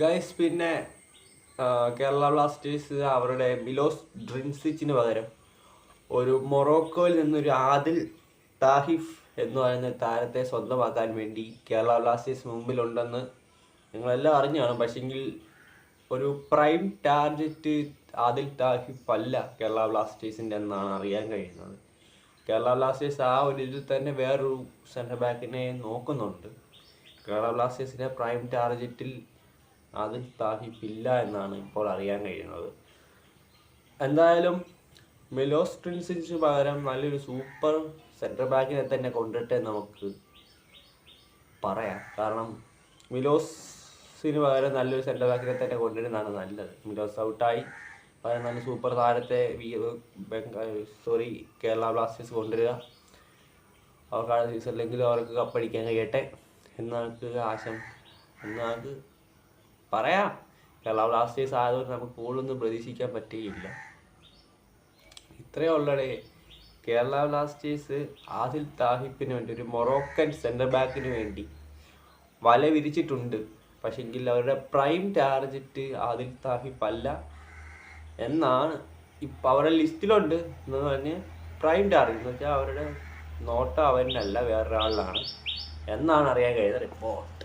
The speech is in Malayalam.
ഗൈസ് പിന്നെ കേരള ബ്ലാസ്റ്റേഴ്സ് അവരുടെ മിലോസ് ഡ്രിൻസിച്ചിന് പകരം ഒരു മൊറോക്കോയിൽ നിന്നൊരു ആദിൽ താഹിഫ് എന്ന് പറയുന്ന താരത്തെ സ്വന്തമാക്കാൻ വേണ്ടി കേരള ബ്ലാസ്റ്റേഴ്സ് മുമ്പിലുണ്ടെന്ന് നിങ്ങളെല്ലാം അറിഞ്ഞാണ്. പക്ഷെങ്കിൽ ഒരു പ്രൈം ടാർഗറ്റ് ആദിൽ താഹിഫ് അല്ല കേരള ബ്ലാസ്റ്റേഴ്സിന്റെ എന്നാണ് അറിയാൻ കഴിയുന്നത്. കേരള ബ്ലാസ്റ്റേഴ്സ് ആ ഒരു ഇതിൽ തന്നെ വേറൊരു സെന്റർ ബാക്കിനെ നോക്കുന്നുണ്ട്. കേരള ബ്ലാസ്റ്റേഴ്സിന്റെ പ്രൈം ടാർഗറ്റിൽ ആദിൽ താഹിഫ് ഇല്ല എന്നാണ് ഇപ്പോൾ അറിയാൻ കഴിയുന്നത്. എന്തായാലും മെലോസ് പ്രിൻസിന് പകരം നല്ലൊരു സൂപ്പർ സെന്റർ ബാക്കിനെ തന്നെ കൊണ്ടിട്ട് നമുക്ക് പറയാം. കാരണം മിലോസിന് പകരം നല്ലൊരു സെന്റർ ബാക്കിനെ തന്നെ കൊണ്ടിരുന്നതാണ് നല്ലത്. മിലോസ് ഔട്ടായി. പകരം നല്ല സൂപ്പർ താരത്തെ സോറി കേരള ബ്ലാസ്റ്റേഴ്സ് കൊണ്ടുവരിക അവർക്ക് ആ സീസണിലെങ്കിലും അവർക്ക് കപ്പടിക്കാൻ കഴിയട്ടെ. എന്നാൽ ആശം എന്ന് നമുക്ക് പറയാം. കേരള ബ്ലാസ്റ്റേഴ്സ് ആയതുകൊണ്ട് നമുക്ക് കൂടുതലൊന്നും പ്രതീക്ഷിക്കാൻ പറ്റുകയില്ല ഇത്രയേ ഉള്ളടേ. കേരള ബ്ലാസ്റ്റേഴ്സ് ആദിൽ താഹിപ്പിന് വേണ്ടി ഒരു മൊറോക്കൻ സെന്റർ ബാക്കിന് വേണ്ടി വല വിരിച്ചിട്ടുണ്ട്. പക്ഷെങ്കിൽ അവരുടെ പ്രൈം ടാർജറ്റ് ആദിൽ താഹിപ്പ് അല്ല എന്നാണ് ഇപ്പം അവരുടെ ലിസ്റ്റിലുണ്ട് എന്ന് പറഞ്ഞ് പ്രൈം ടാർജറ്റ് എന്ന് വെച്ചാൽ അവരുടെ നോട്ടം അല്ല വേറൊരാളിലാണ് എന്നാണ് അറിയാൻ കഴിയുന്ന റിപ്പോർട്ട്